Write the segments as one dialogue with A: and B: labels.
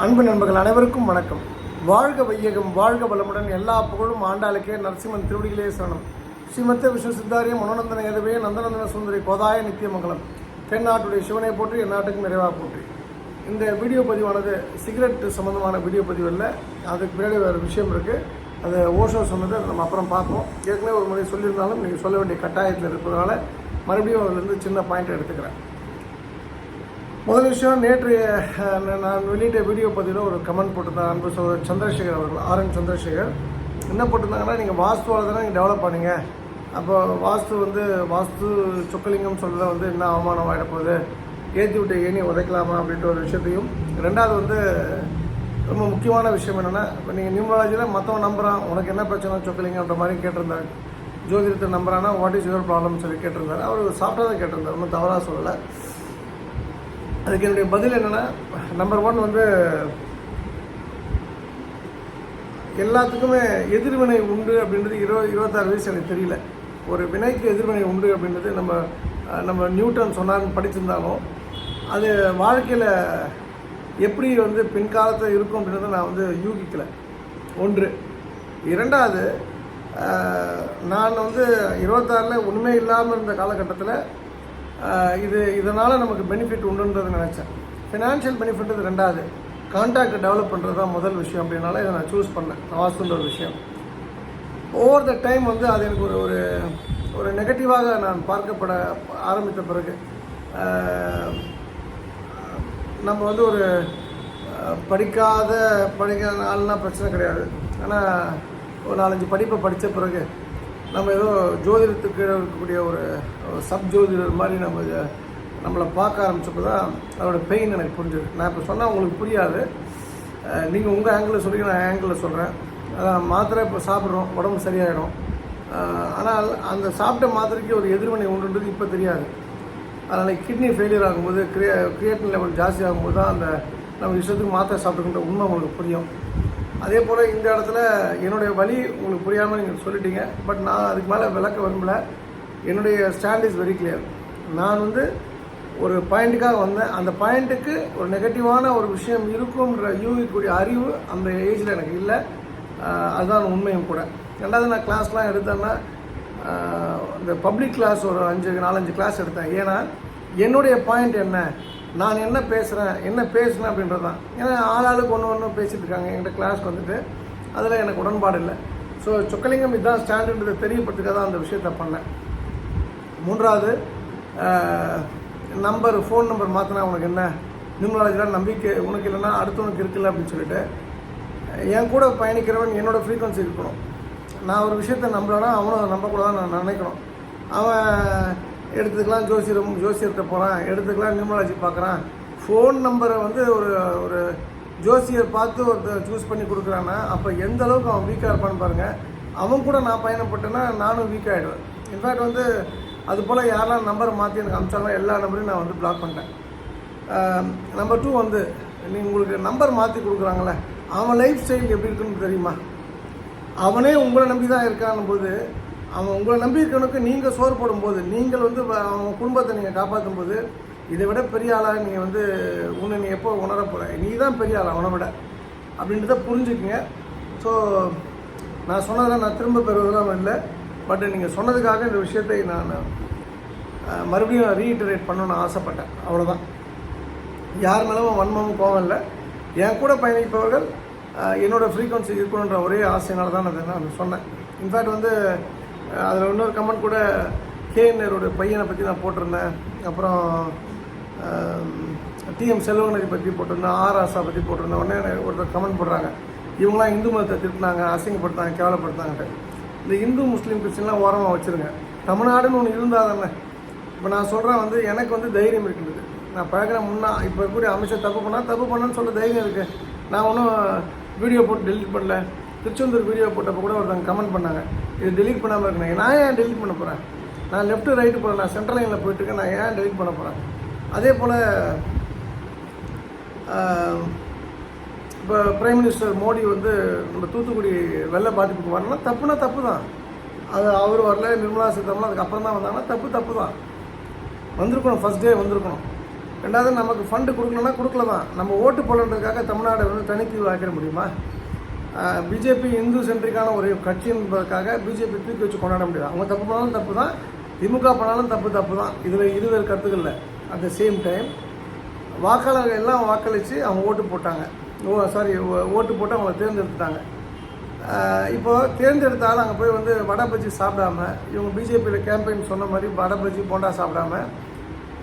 A: அன்பு நண்பர்கள் அனைவருக்கும் வணக்கம். வாழ்க வையகம் வாழ்க வளமுடன் எல்லா புகழும் ஆண்டாளுக்கே நரசிம்மன் திருவடிகளே சரணம். ஸ்ரீமத்த விஷ்ணு சித்தாரிய மனோநந்தன இரவே நந்தநந்தன சுந்தரி கோதாய நித்தியமங்கலம். தென்னாட்டுடைய சிவனை போற்றி என் நாட்டுக்கும் நிறைவாக போற்றி. இந்த வீடியோ பதிவானது சிகரெட் சம்மந்தமான வீடியோ பதிவு இல்லை அதுக்கு பின்னாடி வேறு விஷயம் இருக்குது அது ஓஷோ சொன்னது அதை நம்ம அப்புறம் பார்ப்போம். ஏற்கனவே ஒரு முறை சொல்லியிருந்தாலும் நீங்கள் சொல்ல வேண்டிய கட்டாயத்தில் இருப்பதனால மறுபடியும் அதுலேருந்து சின்ன பாயிண்ட் எடுத்துக்கிறேன். முதல் விஷயம் நேற்று நான் வெளியிட்ட வீடியோ பதிவில் ஒரு கமெண்ட் போட்டிருந்தேன் அன்பு சகோதரர் சந்திரசேகர் அவர்கள் ஆர் என் சந்திரசேகர். என்ன போட்டிருந்தாங்கன்னா நீங்கள் வாஸ்துவால் தானே நீங்கள் டெவலப் பண்ணுங்க. அப்போ வாஸ்து வந்து வாஸ்து சொக்கலிங்கம் சொல்கிறத வந்து என்ன அவமானம் ஆகிடப்போகுது ஏற்றி விட்டு ஏணி உதைக்கலாமா அப்படின்ற ஒரு விஷயத்தையும். ரெண்டாவது வந்து ரொம்ப முக்கியமான விஷயம் என்னென்னா இப்போ நீங்கள் நியூமராலஜியில் மற்றவன் நம்புகிறான் உனக்கு என்ன பிரச்சனை சொக்கலிங்கன்ற மாதிரி கேட்டிருந்தார். ஜோதிடத்தை நம்புறானா வாட் இஸ் யுவர் ப்ராப்ளம் சொல்லி கேட்டிருந்தார். அவர் சாப்பிட்டதை தான் கேட்டிருந்தார். ஒன்றும் தவறாக சொல்லலை. அதுக்கு என்னுடைய பதில் என்னென்னா நம்பர் ஒன் வந்து எல்லாத்துக்குமே எதிர்வினை உண்டு அப்படின்றது இருபது இருபத்தாறு வயசு எனக்கு தெரியல. ஒரு வினைக்கு எதிர்வினை உண்டு அப்படின்றது நம்ம நம்ம நியூட்டன் சொன்னார்னு படிச்சிருந்தாலும் அது வாழ்க்கையில் எப்படி வந்து பின்காலத்தில் இருக்கும் அப்படின்றத நான் வந்து யூகிக்கலை. ஒன்று. இரண்டாவது நான் வந்து இருபத்தாறில் உண்மை இல்லாமல் இருந்த காலகட்டத்தில் இது இதனால் நமக்கு பெனிஃபிட் உண்டுன்றது நினச்சேன். ஃபினான்ஷியல் பெனிஃபிட் இது ரெண்டாவது. கான்டாக்ட் டெவலப் பண்ணுறது தான் முதல் விஷயம் அப்படின்னால இதை நான் சூஸ் பண்ணேன். வாஸ்துன்ற ஒரு விஷயம். ஓவர் த டைம் வந்து அது எனக்கு ஒரு ஒரு ஒரு நெகட்டிவாக நான் பார்க்கப்பட ஆரம்பித்த பிறகு நம்ம வந்து ஒரு படிக்காத படிக்காத ஆள்லாம் பிரச்சனை கிடையாது. ஆனால் ஒரு நாலஞ்சு படிப்பை படித்த பிறகு நம்ம ஏதோ ஜோதிடத்துக்கு இருக்கக்கூடிய ஒரு சப் ஜோதிடர் மாதிரி நம்ம இதை நம்மளை பார்க்க ஆரம்பிச்சப்போ தான் அதோட பெயின் எனக்கு புரிஞ்சுது. நான் இப்போ சொன்னால் உங்களுக்கு புரியாது. நீங்கள் உங்கள் ஆங்கிளில் சொல்லி நான் ஆங்கிளில் சொல்கிறேன் அதான் மாத்திரை இப்போ சாப்பிட்றோம் உடம்பு சரியாயிடும். ஆனால் அந்த சாப்பிட்ட மாத்திரைக்கு ஒரு எதிர்வினை உண்டுன்றது இப்போ தெரியாது. அதனால் கிட்னி ஃபெயிலியர் ஆகும்போது கிரியே கிரியேட்டின் லெவல் ஜாஸ்தி ஆகும்போது தான் அந்த நம்ம இஷ்டத்துக்கு மாத்திரை சாப்பிட்டுக்கின்ற உண்மை உங்களுக்கு புரியும். அதே போல் இந்த இடத்துல என்னுடைய வழி உங்களுக்கு புரியாமல் நீங்கள் சொல்லிட்டீங்க. பட் நான் அதுக்கு மேலே விளக்க விரும்பல. என்னுடைய ஸ்டாண்ட் இஸ் வெரி கிளியர் நான் வந்து ஒரு பாயிண்ட்டுக்காக வந்தேன். அந்த பாயிண்ட்டுக்கு ஒரு நெகட்டிவான ஒரு விஷயம் இருக்கும்ன்ற யூகிக்கூடிய அறிவு அந்த ஏஜில் எனக்கு இல்லை. அதுதான் உண்மையும் கூட. ரெண்டாவது நான் கிளாஸ்லாம் எடுத்தேன்னா இந்த பப்ளிக் கிளாஸ் ஒரு அஞ்சு நாலஞ்சு கிளாஸ் எடுத்தேன். ஏன்னா என்னுடைய பாயிண்ட் என்ன? நான் என்ன பேசுகிறேன் என்ன பேசுனேன் அப்படின்றது தான் ஏன்னா ஆளாளுக்கு ஒன்று ஒன்று பேசிட்டு இருக்காங்க. என்கிட்ட கிளாஸ்க்கு வந்துட்டு அதில் எனக்கு உடன்பாடு இல்லை. ஸோ சொக்கலிங்கம் இதுதான் ஸ்டாண்டுன்றதை தெரியப்படுத்துக்காக தான் அந்த விஷயத்த பண்ணேன். மூன்றாவது நம்பர் ஃபோன் நம்பர் மாற்றினா உனக்கு என்ன? நியூமராலஜிலாம் நம்பிக்கை உனக்கு இல்லைன்னா அடுத்தவனுக்கு இருக்குல்ல அப்படின்னு சொல்லிட்டு என் கூட பயணிக்கிறவன் என்னோடய ஃப்ரீக்வன்சி இருக்கணும். நான் ஒரு விஷயத்த நம்பலன்னா அவனும் அதை நம்பக்கூடாதுன்னு நான் நினைக்கணும். அவன் எடுத்துக்கலாம். ஜோசியரும் ஜோசியர்கிட்ட போகிறான் எடுத்துக்கலாம் நியூமராலஜி பார்க்குறான். ஃபோன் நம்பரை வந்து ஒரு ஒரு ஜோசியர் பார்த்து ஒருத்தர் சூஸ் பண்ணி கொடுக்குறான்னா அப்போ எந்த அளவுக்கு அவன் வீக்காக இருப்பான்னு பாருங்கள் அவன் கூட நான் பயணப்பட்டேன்னா நானும் வீக் ஆகிடுவேன் இன்ஃபேக்ட் வந்து அது போல் யாரெல்லாம் நம்பரை மாற்றி எனக்கு அமிச்சாலும் எல்லா நம்பரையும் நான் வந்து பிளாக் பண்ணிட்டேன். நம்பர் டூ வந்து நீங்கள் உங்களுக்கு நம்பர் மாற்றி கொடுக்குறாங்களே அவன் லைஃப் ஸ்டைல் எப்படி இருக்குன்னு தெரியுமா? அவனே உங்களை நம்பி தான் இருக்கான் போது அவன் உங்களை நம்பியிருக்கவனுக்கு நீங்கள் சோறு போடும்போது நீங்கள் வந்து அவன் குடும்பத்தை நீங்கள் காப்பாற்றும் போது இதை விட பெரிய ஆளாக நீங்கள் வந்து உன்னை நீ எப்போ உணர போகிற நீ தான் பெரிய ஆள் அவனை விட? அப்படின்றத புரிஞ்சுக்குங்க. ஸோ நான் சொன்னதெல்லாம் நான் திரும்ப பெறுவதெல்லாம் இல்லை. பட் நீங்கள் சொன்னதுக்காக இந்த விஷயத்தை நான் மறுபடியும் ரீஇட்டரேட் பண்ணணும்னு ஆசைப்பட்டேன். அவ்வளோதான் யார் மேலும் வன்மமும் கோவம் இல்லை. என் கூட பயணிப்பவர்கள் என்னோடய என்னோட ஃப்ரீக்வன்சி இருக்கணுன்ற ஒரே ஆசையினால தான் நான் சொன்னேன். இன்ஃபேக்ட் வந்து அதில் இன்னொரு கமெண்ட் கூட கேஎன்ஆரோட பையனை பற்றி நான் போட்டிருந்தேன். அப்புறம் டிஎம் செல்வகணரி பற்றி போட்டிருந்தேன். ஆர் ஆசா பற்றி போட்டிருந்தேன். உடனே ஒருத்தர் கமெண்ட் போடுறாங்க. இவங்களாம் இந்து மதத்தை திட்டினாங்க அசிங்கப்படுத்தாங்க கேவலப்படுத்தாங்கன்ட்டு இந்த இந்து முஸ்லீம் கிறிஸ்டின்லாம் ஓரமாக வச்சுருங்க. தமிழ்நாடுன்னு ஒன்று இருந்தால் தானே. இப்போ நான் சொல்கிறேன் வந்து எனக்கு வந்து தைரியம் இருக்கின்றது. நான் பழகிற முன்னா இப்போ இருக்கக்கூடிய அமைச்சர் தப்பு பண்ணால் தப்பு பண்ணேன்னு சொல்ல தைரியம் இருக்குது நான் ஒன்றும் வீடியோ போட்டு டெலிட் பண்ணல. திருச்செந்தூர் வீடியோ போட்டப்போ கூட ஒருத்தவங்க கமெண்ட் பண்ணாங்க. இது டெலிட் பண்ணாமல் இருக்கணும் நான் ஏன் டெலிட் பண்ண போகிறேன் நான் லெஃப்ட் ரைட்டு போகிறேன் நான் சென்ட்ரல் லைனில் போயிட்டுருக்கேன் நான் ஏன் டெலிட் பண்ண போகிறேன் அதே போல் இப்போ பிரைம் மினிஸ்டர் மோடி வந்து நம்ம தூத்துக்குடி வெள்ள பாதிப்புக்கு வரணும்னா தப்புனா தப்பு தான் அது அவர் வரல நிர்மலா சீதாராமன் அதுக்கப்புறம் தான் வந்தாங்கன்னா தப்பு தப்பு தான் வந்திருக்கணும். ஃபஸ்ட் டே வந்திருக்கணும். ரெண்டாவது நமக்கு ஃபண்டு கொடுக்கணும்னா கொடுக்கல தான் நம்ம ஓட்டு போடணுன்றதுக்காக தமிழ்நாடு வந்து தனித்தீவு ஆக்கிட முடியுமா? பிஜேபி இந்து சென்ட்ரிக்கான ஒரு கட்சி என்பதற்காக பிஜேபி தூக்கி வச்சு கொண்டாட முடியாது. அவங்க தப்பு பண்ணாலும் தப்பு தான் திமுக பண்ணாலும் தப்பு தப்பு தான். இதில் இருவேறு கருத்துக்கள் அட் த சேம் டைம் வாக்காளர்கள் எல்லாம் வாக்களித்து அவங்க ஓட்டு போட்டாங்க. ஓ சாரி ஓட்டு போட்டு அவங்கள தேர்ந்தெடுத்துட்டாங்க. இப்போது இப்போ தேர்ந்தெடுத்தாலும் அங்கே போய் வந்து வடை பஜ்ஜி சாப்பிடாம இவங்க பிஜேபியில் கேம்பெயின் சொன்ன மாதிரி வடை பஜ்ஜி போண்டா சாப்பிடாம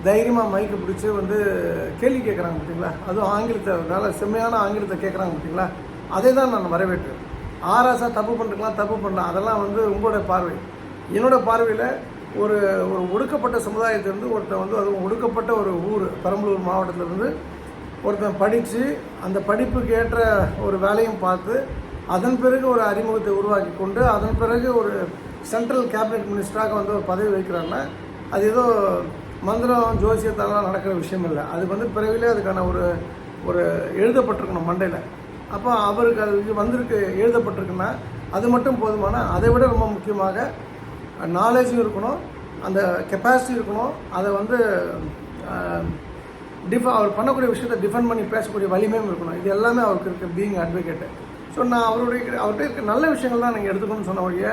A: தைரியமாக மைக்கு பிடிச்சி வந்து கேள்வி கேட்குறாங்க பார்த்தீங்களா அதுவும் ஆங்கிலத்தை நல்ல செம்மையான ஆங்கிலத்தை கேட்குறாங்க பார்த்தீங்களா அதே தான் நான் வரவேற்றேன் ஆராசா தப்பு பண்ணிருக்கலாம் தப்பு பண்ணலாம் அதெல்லாம் வந்து உங்களோட பார்வை. என்னோடய பார்வையில் ஒரு ஒரு ஒடுக்கப்பட்ட சமுதாயத்திலேருந்து ஒருத்தன் வந்து அதுவும் ஒடுக்கப்பட்ட ஒரு ஊர் பெரம்பலூர் மாவட்டத்திலேருந்து ஒருத்தன் படித்து அந்த படிப்புக்கு ஏற்ற ஒரு வேலையும் பார்த்து அதன் பிறகு ஒரு அறிமுகத்தை உருவாக்கி கொண்டு அதன் பிறகு ஒரு சென்ட்ரல் கேபினெட் மினிஸ்டராக வந்து ஒரு பதவி வைக்கிறாங்கன்னா அது ஏதோ மந்திரம் ஜோசியத்தாலாம் நடக்கிற விஷயம் இல்லை. அது வந்து பிறவிலே அதுக்கான ஒரு ஒரு எழுதப்பட்டிருக்கணும் மண்டையில். அப்போ அவருக்கு அது இது வந்திருக்கு எழுதப்பட்டிருக்குன்னா அது மட்டும் போதுமான அதை விட ரொம்ப முக்கியமாக நாலேஜும் இருக்கணும் அந்த கெப்பாசிட்டி இருக்கணும் அதை வந்து டிஃப அவர் பண்ணக்கூடிய விஷயத்தை டிஃபெண்ட் பண்ணி பேசக்கூடிய வலிமையும் இருக்கணும். இது எல்லாமே அவருக்கு இருக்குது பீங் அட்வொகேட்டு ஸோ நான் அவருடைய அவர்கிட்ட இருக்க நல்ல விஷயங்கள் தான் நீங்கள் எடுத்துக்கணும்னு சொன்ன வழியே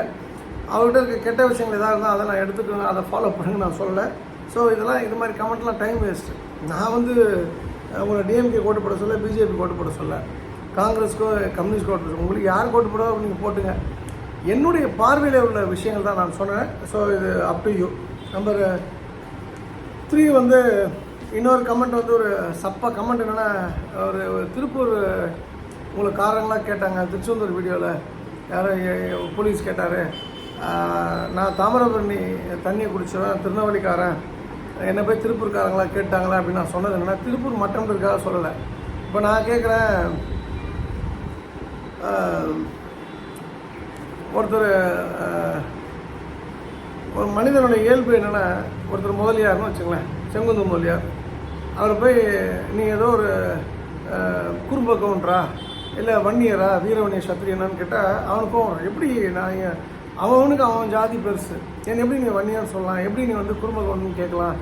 A: அவர்கிட்ட இருக்க கெட்ட விஷயங்கள் எதாக இருந்தால் அதை நான் எடுத்துக்கணும் அதை ஃபாலோ பண்ணுங்க நான் சொல்லலை. ஸோ இதெல்லாம் இது மாதிரி கமெண்ட்லாம் டைம் வேஸ்ட்டு நான் வந்து உங்களை டிஎம்கே கோட்டு போட சொல்ல பிஜேபி கோட்டு போட சொல்ல காங்கிரஸ்க்கோ கம்யூனிஸ்ட் ஓட்டு போட உங்களுக்கு யார் ஓட்டு போடோ நீங்கள் போட்டுங்க. என்னுடைய பார்வையில் உள்ள விஷயங்கள் தான் நான் சொன்னேன். ஸோ இது up to you number three வந்து இன்னொரு கமெண்ட் வந்து ஒரு சப்பா கமெண்ட் என்னென்னா ஒரு திருப்பூர் உங்களுக்கு காரங்களாக கேட்டாங்க. திருச்செந்தூர் வீடியோவில் யாரோ போலீஸ் கேட்டார். நான் தாமிரபரணி தண்ணியை குடிச்சவன் திருநெல்வேலிக்காரன். என்னை போய் திருப்பூர்காரங்களாம் கேட்டாங்களா அப்படின்னு நான் சொன்னது என்னென்னா திருப்பூர் மட்டம்ன்றதுக்காக சொல்லலை. இப்போ நான் கேட்குறேன் ஒருத்தர் ஒரு மனிதனுடைய இயல்பு என்னென்னா ஒருத்தர் முதலியார்னு வச்சுங்களேன் செங்குந்து முதலியார். அவர் போய் நீ ஏதோ ஒரு குறும்ப கவுண்டரா இல்லை வன்னியரா? வீரவணிய சத்திரியனான்னு கேட்டால் அவனுக்கும் எப்படி நான் அவனுக்கு அவன் ஜாதி பெருசு. என்ன எப்படி நீ வன்னியான்னு சொல்லலாம்? எப்படி நீ வந்து குறும்ப கவுண்டர்னு கேட்கலாம்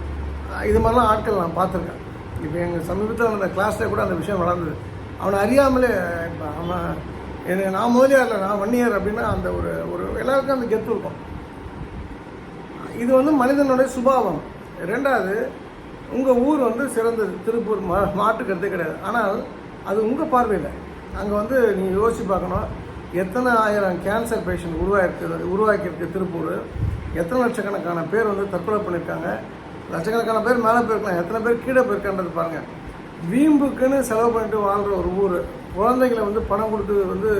A: இது மாதிரிலாம் ஆட்கள் நான் பார்த்துருக்கேன். இப்போ எங்கள் சமீபத்தில் அந்த கிளாஸில் கூட அந்த விஷயம் வளர்ந்தது அவனை அறியாமலே இப்போ அவன் என்ன நான் முதலியார் இல்லை நான் வன்னியர் அப்படின்னா அந்த ஒரு ஒரு எல்லாருக்கும் அந்த கெத்து இருக்கும். இது வந்து மனிதனுடைய சுபாவம். ரெண்டாவது உங்கள் ஊர் வந்து சிறந்தது. திருப்பூர் மா மாட்டுக்கிறதே கிடையாது. ஆனால் அது உங்கள் பார்வையில். அங்கே வந்து நீங்கள் யோசிச்சு பார்க்கணும். எத்தனை ஆயிரம் கேன்சர் பேஷண்ட் உருவாயிருக்கு உருவாக்கியிருக்கு திருப்பூர்? எத்தனை லட்சக்கணக்கான பேர் வந்து தற்கொலை பண்ணியிருக்காங்க? லட்சக்கணக்கான பேர் மேலே போயிருக்கலாம். எத்தனை பேர் கீழே போயிருக்கான்றது பாருங்கள் வீம்புக்குன்னு செலவு பண்ணிட்டு வாழ்கிற ஒரு ஊர். குழந்தைகளை வந்து பணம் கொடுத்து வந்து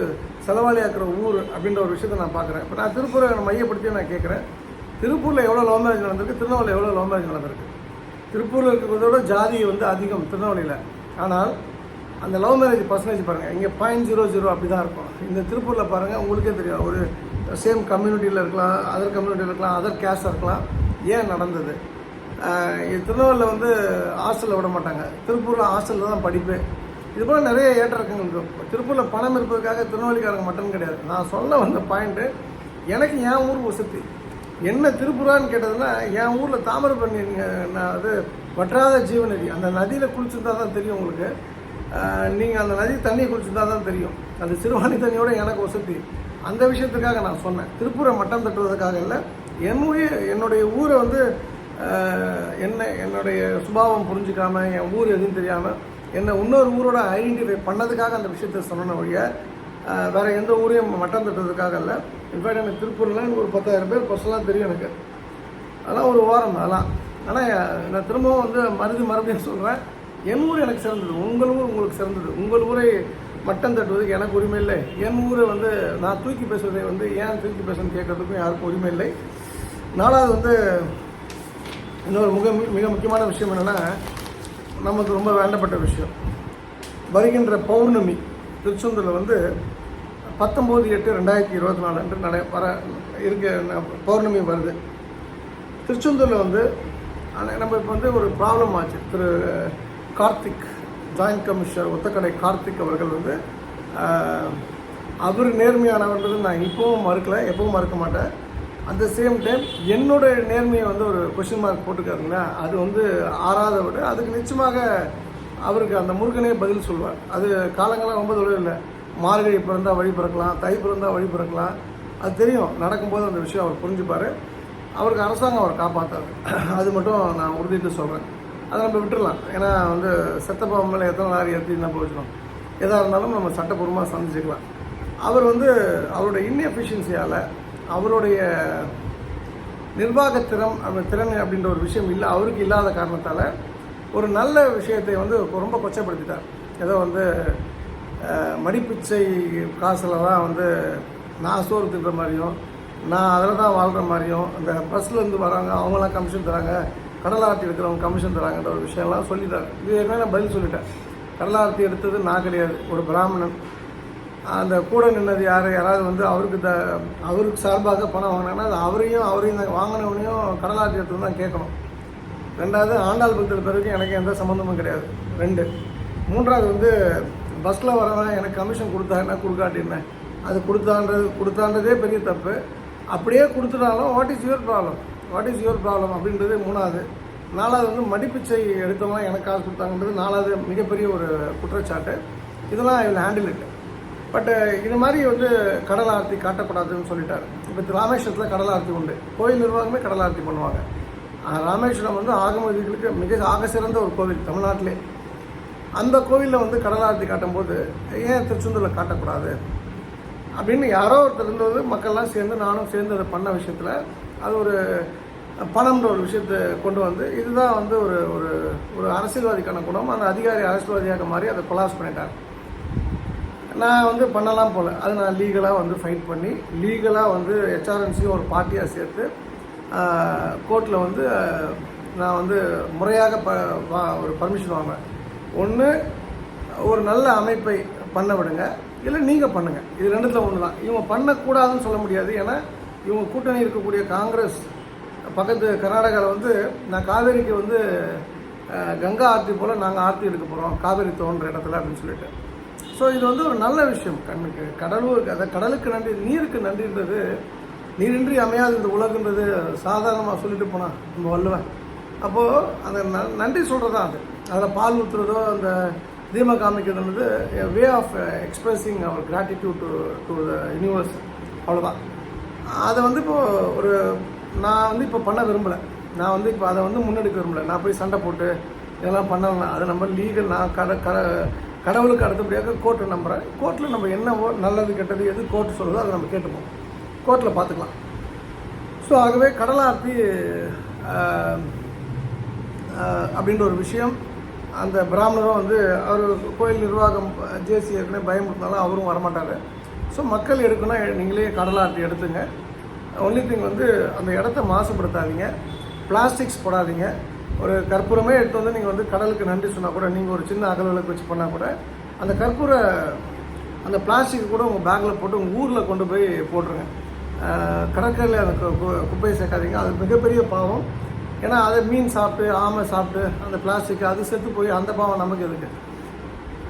A: செலவாளியாக்குற ஊர் அப்படின்ற ஒரு விஷயத்தை நான் பார்க்குறேன். இப்போ நான் திருப்பூரை மையப்படுத்தி நான் கேட்குறேன். திருப்பூரில் எவ்வளோ லவ் மேரேஜ் நடந்திருக்கு? திருநெல்வேலியில் எவ்வளோ லவ் மேரேஜ் நடந்திருக்கு? திருப்பூரில் இருக்கிறதோட ஜாதி வந்து அதிகம் திருநெல்வேலியில். ஆனால் அந்த லவ் மேரேஜ் பர்சன்டேஜ் பாருங்கள் இங்கே பாயிண்ட் ஜீரோ ஜீரோ அப்படி தான் இருக்கும். இந்த திருப்பூரில் பாருங்கள் உங்களுக்கே தெரியும். ஒரு சேம் கம்யூனிட்டியில் இருக்கலாம் அதர் கம்யூனிட்டியில் இருக்கலாம் அதர் கேஸ்டாக இருக்கலாம். ஏன் நடந்தது? இது திருநெல்வேலியில் வந்து ஹாஸ்டலில் விட மாட்டாங்க. திருப்பூரில் ஹாஸ்டலில் தான் படிப்பு இது போல் நிறைய ஏற்றம் இருக்கும் திருப்பூரில் பணம் இருப்பதற்காக திருநெல்வேலிக்காரங்க மட்டும் கிடையாது. நான் சொல்ல வந்த பாயிண்ட்டு எனக்கு என் ஊர் வசதி. என்ன திருப்புரான்னு கேட்டதுன்னா என் ஊரில் தாமிரபரணி நீங்கள் நான் அது வற்றாத ஜீவநதி அந்த நதியில் குளிச்சிருந்தா தான் தெரியும் உங்களுக்கு. நீங்கள் அந்த நதி தண்ணி குளிச்சிருந்தா தான் தெரியும். அந்த சிறுவாணி தண்ணியோட எனக்கு வசதி. அந்த விஷயத்துக்காக நான் சொன்னேன். திருப்பூரை மட்டம் தட்டுவதற்காக இல்லை என்னுடைய என்னுடைய ஊரை வந்து என்ன என்னுடைய சுபாவம் புரிஞ்சுக்காமல் என் ஊர் எதுவும் தெரியாமல் என்னை இன்னொரு ஊரோட ஐடென்டிஃபை பண்ணதுக்காக அந்த விஷயத்த சொன்ன வழிய ஆஹ், வேற எந்த ஊரையும் மட்டம் தட்டுறதுக்காக இல்லை. இன்ஃபேக்ட் எனக்கு திருப்பூர்ல எனக்கு ஒரு பத்தாயிரம் பேர் பர்சனலாக தெரியும் எனக்கு. அதெல்லாம் ஒரு வாரம் அதெல்லாம். ஆனால் நான் திரும்பவும் வந்து மருதி மறுபடியும் சொல்கிறேன் என் ஊர் எனக்கு சிறந்தது. உங்கள் ஊர் உங்களுக்கு சிறந்தது. உங்கள் ஊரை மட்டம் தட்டுவதற்கு எனக்கு உரிமை இல்லை. என் ஊரை வந்து நான் தூக்கி பேசுவதை வந்து ஏன் தூக்கி பேசணும்னு கேட்கறதுக்கும் யாருக்கும் உரிமை இல்லை. நாலாவது வந்து இன்னொரு மிக மிக முக்கியமான விஷயம் என்னென்னா நமக்கு ரொம்ப வேண்டப்பட்ட விஷயம். வருகின்ற பௌர்ணமி திருச்செந்தூரில் வந்து பத்தொம்போது எட்டு ரெண்டாயிரத்தி இருபத்தி நாலு அன்று நடை வர இருக்க பௌர்ணமி வருது. திருச்செந்தூரில் வந்து நம்ம இப்போ வந்து ஒரு ப்ராப்ளம் ஆச்சு. திரு கார்த்திக் ஜாயின்ட் கமிஷனர் ஒத்தக்கடை கார்த்திக் அவர்கள் வந்து அவர் நேர்மையானவன்றது நான் இப்போவும் மறுக்கலை எப்பவும் மறுக்க மாட்டேன். அட் த சேம் டைம் என்னோட நேர்மையை வந்து ஒரு கொஷின் மார்க் போட்டுக்காருங்களா? அது வந்து ஆறாத விட அதுக்கு நிச்சயமாக அவருக்கு அந்த முருகனே பதில் சொல்வார். அது காலங்களாக ரொம்ப தொழில் இல்லை. மார்கழி பிறந்தால் வழி பிறக்கலாம் தை பிறந்தால் வழி பிறக்கலாம். அது தெரியும். நடக்கும்போது அந்த விஷயம் அவர் புரிஞ்சுப்பார். அவருக்கு அரசாங்கம் அவர் காப்பாற்றாரு அது மட்டும் நான் உறுதிட்டு சொல்கிறேன் அதை நம்ம விட்டுடலாம் ஏன்னா வந்து செத்தப்பாவம் மேலே எத்தனை லாரி ஏற்றி நம்ம வச்சுக்கணும் எதாக இருந்தாலும் நம்ம சட்டப்பூர்வமாக சந்திச்சுக்கலாம். அவர் வந்து அவருடைய இன்எஃபிஷியன்சியால் அவருடைய நிர்வாகத்திறம் அந்த திறன் அப்படின்ற ஒரு விஷயம் இல்லை அவருக்கு இல்லாத காரணத்தால் ஒரு நல்ல விஷயத்தை வந்து ரொம்ப கொச்சப்படுத்திட்டார். ஏதோ வந்து மடிப்பிச்சை காசில் தான் வந்து நான் சோறு தின்ற மாதிரியும் நான் அதில் தான் வாழ்கிற மாதிரியும் இந்த பஸ்லேருந்து வராங்க அவங்களாம் கமிஷன் தராங்க கடலார்த்தி எடுக்கிறவங்க கமிஷன் தராங்கன்ற ஒரு விஷயம்லாம் சொல்லிட்டாரு. இது ஏற்கனவே நான் பதில் சொல்லிட்டேன். கடலாரத்தி எடுத்தது நான் கிடையாது. ஒரு பிராமணன். அந்த கூட நின்னது யார்? யாராவது வந்து அவருக்கு த அவருக்கு சார்பாக பணம் வாங்கினாங்கன்னா அது அவரையும் அவரையும் வாங்கினவனையும் கடலாற்றி தான் கேட்கணும். ரெண்டாவது ஆண்டாள் பக்தர் பிறகு எனக்கு எந்த சம்மந்தமும் கிடையாது. ரெண்டு மூன்றாவது வந்து பஸ்ஸில் வரவன் எனக்கு கமிஷன் கொடுத்தாங்கன்னா கொடுக்காட்டின்னு. அது கொடுத்தான்றது கொடுத்தான்றதே பெரிய தப்பு. அப்படியே கொடுத்துட்டாலும் what is your problem what is your problem அப்படின்றது மூணாவது. நாலாவது வந்து மடிப்பிச்சை எடுத்தவங்க எனக்கு காசு கொடுத்தாங்கன்றது நாலாவது மிகப்பெரிய ஒரு குற்றச்சாட்டு. இதெல்லாம் இதில் ஹேண்டில் இட் பட்டு இது மாதிரி வந்து கடல் ஆர்த்தி காட்டக்கூடாதுன்னு சொல்லிட்டாரு. இப்போ ராமேஸ்வரத்தில் கடல் ஆர்த்தி உண்டு. கோயில் நிர்வாகமே கடல் ஆர்த்தி பண்ணுவாங்க. ராமேஸ்வரம் வந்து ஆகமதிகளுக்கு மிக ஆக சிறந்த ஒரு கோவில் தமிழ்நாட்டிலே. அந்த கோவிலில் வந்து கடல் ஆர்த்தி காட்டும்போது ஏன் திருச்செந்தூரில் காட்டக்கூடாது? அப்படின்னு யாரோ ஒருத்தர் இருந்தது மக்கள்லாம் சேர்ந்து நானும் சேர்ந்து அதை பண்ண விஷயத்தில் அது ஒரு பணம்ன்ற ஒரு விஷயத்தை கொண்டு வந்து இதுதான் வந்து ஒரு ஒரு ஒரு அரசியல்வாதிக்கான குணம். அந்த அதிகாரி அரசியல்வாதியாக மாறி அதை கொலாஸ் பண்ணிட்டார். நான் வந்து பண்ணலாம் போல. அது நான் லீகலாக வந்து ஃபைட் பண்ணி லீகலாக வந்து ஹெச்ஆர்என்சியும் ஒரு பார்ட்டியாக சேர்த்து கோர்ட்டில் வந்து நான் வந்து முறையாக ப வா- ஒரு பர்மிஷன் வாங்குவேன். ஒன்று ஒரு நல்ல அமைப்பை பண்ண விடுங்க. இல்லை நீங்கள் பண்ணுங்கள் இது ரெண்டுத்தில் ஒன்று தான் இவங்க பண்ணக்கூடாதுன்னு சொல்ல முடியாது. ஏன்னா இவங்க கூட்டணி இருக்கக்கூடிய காங்கிரஸ் பக்கத்து கர்நாடகாவில் வந்து நான் காவேரிக்கு வந்து கங்கா ஆர்த்தி போல் நாங்கள் ஆர்த்தி எடுக்க போகிறோம் காவேரி தோன்ற இடத்துல அப்படின்னு சொல்லிட்டு. ஸோ இது வந்து ஒரு நல்ல விஷயம். கண்ணுக்கு கடலூருக்கு அதை கடலுக்கு நன்றி நீருக்கு நன்றின்றது நீரின்றி அமையாது இந்த உலகன்றது சாதாரணமாக சொல்லிட்டு போனால் நம்ம வல்லுவேன் அப்போது அந்த ந- நன்றி சொல்கிறது தான் அது. அதில் பால் ஊற்றுறதோ அந்த தீபம் காமிக்கிறதுன்றது way of expressing our gratitude to to the universe அவ்வளோதான் அதை வந்து இப்போது ஒரு நான் வந்து இப்போ பண்ண விரும்பலை. நான் வந்து இப்போ அதை வந்து முன்னெடுக்க விரும்பலை. நான் போய் சண்டை போட்டு இதெல்லாம் பண்ணலாம். அது நம்ம லீகல் நான் கட கட கடவுளுக்கு அடுத்தபடியாக கோர்ட்டை நம்புகிறேன் கோர்ட்டில் நம்ம என்னவோ நல்லது கெட்டது எது கோர்ட் சொல்லுதோ அதை நம்ம கேட்டுப்போம். கோர்ட்டில் பார்த்துக்கலாம் ஸோ ஆகவே கடலாத்தி அப்படின்ற ஒரு விஷயம். அந்த பிராமணரும் வந்து அவர் கோயில் நிர்வாகம் ஜேசி ஏற்கனவே பயமுறுத்தினாலும் அவரும் வரமாட்டார். ஸோ மக்கள் எடுக்கணும் நீங்களே கடலார்த்தி எடுத்துங்க. ஒன்லி திங் வந்து அந்த இடத்த மாசுபடுத்தாதீங்க. பிளாஸ்டிக்ஸ் போடாதீங்க. ஒரு கற்பூரமே எடுத்து வந்து நீங்கள் வந்து கடலுக்கு நன்றி சொன்னால் கூட நீங்கள் ஒரு சின்ன அகல் விளக்கு வச்சு பண்ணால் கூட அந்த கற்பூர அந்த பிளாஸ்டிக் கூட உங்கள் பேக்கில் போட்டு உங்கள் ஊரில் கொண்டு போய் போட்டுருங்க. கடற்கரையில் அந்த கு- கு- குப்பையை சேர்க்காதீங்க. அது மிகப்பெரிய பாவம். ஏன்னா அதை மீன் சாப்பிட்டு ஆமை சாப்பிட்டு அந்த பிளாஸ்டிக் அது செத்து போய் அந்த பாவம் நமக்கு இருக்குது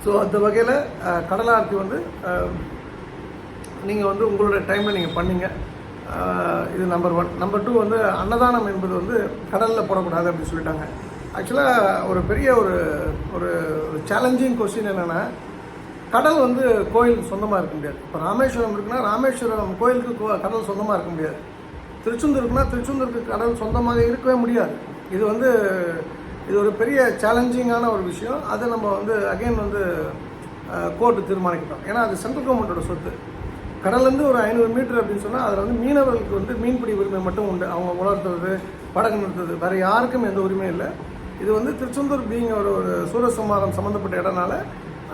A: ஸோ அந்த வகையில் கடலார்த்தி வந்து நீங்கள் வந்து உங்களோட டைமில் நீங்கள் பண்ணீங்க. இது நம்பர் ஒன் நம்பர் டூ வந்து அன்னதானம் என்பது வந்து கடலில் போடக்கூடாது அப்படின்னு சொல்லிட்டாங்க. ஆக்சுவலாக ஒரு பெரிய ஒரு ஒரு சேலஞ்சிங் கொஸ்டின் என்னென்னா கடல் வந்து கோயிலுக்கு சொந்தமாக இருக்க முடியாது. இப்போ ராமேஸ்வரம் இருக்குன்னா ராமேஸ்வரம் கோயிலுக்கு கோ- கடல் சொந்தமாக இருக்க முடியாது. திருச்செந்தூர் இருக்குன்னா திருச்செந்தூருக்கு கடல் சொந்தமாக இருக்கவே முடியாது. இது வந்து இது ஒரு பெரிய சேலஞ்சிங்கான ஒரு விஷயம். அதை நம்ம வந்து அகைன் வந்து கோர்ட்டு தீர்மானிக்கிட்டோம் ஏன்னா அது சென்ட்ரல் கவர்மெண்ட்டோட சொத்து. கடல்லேருந்து ஒரு ஐநூறு மீட்டர் அப்படின்னு சொன்னால் அதில் வந்து மீனவர்களுக்கு வந்து மீன்பிடி உரிமை மட்டும் உண்டு. அவங்க உணர்த்துறது படகு நிறுத்துறது வேறு யாருக்கும் எந்த உரிமையும் இல்லை. இது வந்து திருச்செந்தூர் பீங் ஒரு ஒரு சூரசம்மாரம் சம்மந்தப்பட்ட இடம்னால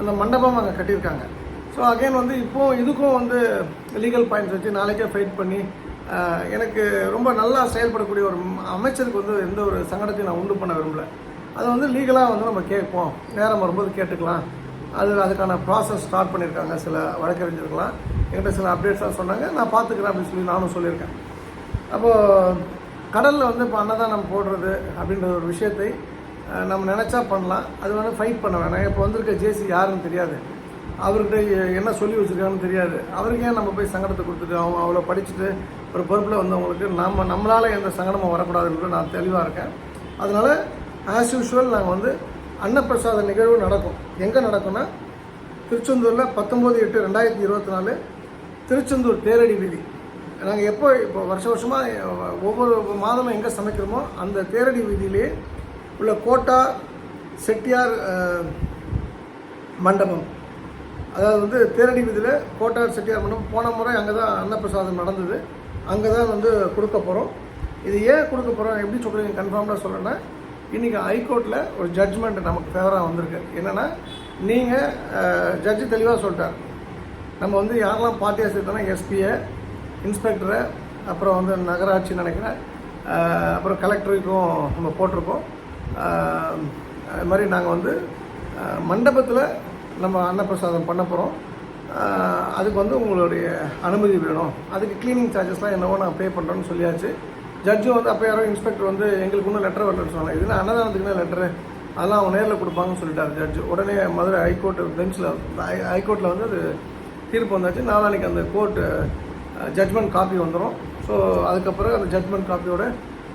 A: அந்த மண்டபம் அங்கே கட்டியிருக்காங்க. ஸோ அகைன் வந்து இப்போது இதுக்கும் வந்து லீகல் பாயிண்ட்ஸ் வச்சு நாளைக்கே ஃபைட் பண்ணி எனக்கு ரொம்ப நல்லா செயல்படக்கூடிய ஒரு அமைச்சருக்கு வந்து எந்த ஒரு சங்கடத்தையும் நான் உண்டு பண்ண விரும்பல. அதை வந்து லீகலாக வந்து நம்ம கேட்போம். நேரம் வரும்போது கேட்டுக்கலாம். அது அதுக்கான ப்ராசஸ் ஸ்டார்ட் பண்ணியிருக்காங்க சில வழக்கறிஞர்கள்லாம். என்கிட்ட சில அப்டேட்ஸ்லாம் சொன்னாங்க. நான் பார்த்துக்கிறேன் அப்படின்னு சொல்லி நானும் சொல்லியிருக்கேன். அப்போது கடலில் வந்து இப்போ அன்னதானம் போடுறது அப்படின்ற ஒரு விஷயத்தை நம்ம நினச்சா பண்ணலாம். அது வந்து ஃபைட் பண்ண வேணாம். இப்போ வந்திருக்க ஜேசி யாருன்னு தெரியாது. அவர்கிட்ட என்ன சொல்லி வச்சுருக்காங்கன்னு தெரியாது. அவருக்கு ஏன் நம்ம போய் சங்கடத்தை கொடுத்துட்டு அவங்க அவ்வளோ படிச்சுட்டு ஒரு பொறுப்பில் வந்தவங்களுக்கு நம்ம நம்மளால் எந்த சங்கடமும் வரக்கூடாதுன்றது நான் தெளிவாக இருக்கேன். அதனால் ஆஸ் யூஷுவல் நாங்கள் வந்து அன்னப்பிரசாத நிகழ்வு நடக்கும். எங்கே நடக்கும்னா திருச்செந்தூரில் பத்தொம்போது எட்டு ரெண்டாயிரத்தி இருபத்தி நாலு திருச்செந்தூர் தேரடி வீதி. நாங்கள் எப்போ இப்போ வருஷ வருஷமாக ஒவ்வொரு மாதமும் எங்கே சமைக்கிறோமோ அந்த தேரடி வீதியிலே உள்ள கோட்டா செட்டியார் மண்டபம். அதாவது வந்து தேரடி வீதியில் கோட்டார் செட்டியார் மண்டபம் போன முறை அங்கே தான் அன்னப்பிரசாதம் நடந்தது. அங்கே தான் வந்து கொடுக்க போகிறோம் இது ஏன் கொடுக்க போகிறோம் எப்படி சொல்கிறீங்க கன்ஃபார்மாக சொல்லணும்னா இன்றைக்கி ஹைகோர்ட்டில் ஒரு ஜட்ஜ்மெண்ட் நமக்கு ஃபேவராக வந்திருக்கு. என்னென்னா நீங்கள் ஜட்ஜு தெளிவாக சொல்லிட்டார். நம்ம வந்து யாரெல்லாம் பார்ட்டியாக சேர்த்தோன்னா எஸ்பியை இன்ஸ்பெக்டரை அப்புறம் வந்து நகராட்சி நினைக்கிறேன். அப்புறம் கலெக்டருக்கும் நம்ம போட்டிருக்கோம். அது மாதிரி நாங்கள் வந்து மண்டபத்தில் நம்ம அன்னப்பிரசாதம் பண்ண போகிறோம் அதுக்கு வந்து உங்களுடைய அனுமதி வேணும். அதுக்கு க்ளீனிங் சார்ஜஸ்லாம் என்னவோ நான் பே பண்ணுறோன்னு சொல்லியாச்சு. ஜட்ஜும் வந்து அப்போ யாரோ இன்ஸ்பெக்டர் வந்து எங்களுக்கு இன்னும் லெட்டர் வரலன்னு சொன்னாங்க. இதில் அன்னதானத்துக்குன்னு லெட்டரு அதெல்லாம் அவங்க நேரில் கொடுப்பாங்கன்னு சொல்லிட்டாரு ஜட்ஜு உடனே மதுரை ஹைகோர்ட் பெஞ்சில் ஹைகோர்ட்டில் வந்து அது தீர்ப்பு வந்தாச்சு. நாளான்னைக்கு அந்த கோர்ட்டு ஜட்மெண்ட் காப்பி வந்துடும் ஸோ அதுக்கப்புறம் அந்த ஜட்மெண்ட் காப்பியோட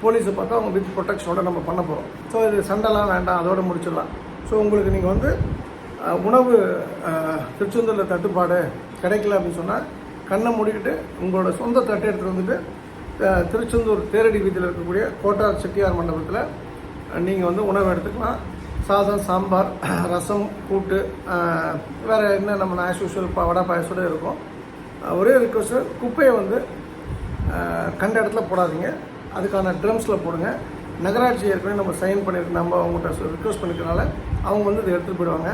A: போலீஸை பார்த்தா அவங்க வித் ப்ரொடெக்ஷனோட நம்ம பண்ண போகிறோம் ஸோ இது சண்டைலாம் வேண்டாம் அதோட முடிச்சிடலாம். ஸோ உங்களுக்கு நீங்கள் வந்து உணவு திருச்செந்தூரில் தட்டுப்பாடு கிடைக்கல அப்படின்னு சொன்னால் கண்ணை மூடிக்கிட்டு உங்களோட சொந்த தட்டை எடுத்துகிட்டு வந்துட்டு திருச்செந்தூர் தேரடி வீதியில் இருக்கக்கூடிய கோட்டார் செட்டியார் மண்டபத்தில் நீங்கள் வந்து உணவு எடுத்துக்கலாம். சாதம் சாம்பார் ரசம் கூட்டு வேறு என்ன நம்ம ஆஸ் யூஷுவல் வடை பாயசோடு இருக்கும். ஒரே ரிக்வஸ்ட் குப்பையை வந்து கண்ட இடத்துல போடாதீங்க. அதுக்கான ட்ரம்ஸில் போடுங்க. நகராட்சி ஏற்கனவே நம்ம சைன் பண்ணியிருக்கு நம்ம அவங்ககிட்ட ரிக்வஸ்ட் பண்ணிக்கிறனால அவங்க வந்து இதை எடுத்துகிட்டு போயிடுவாங்க.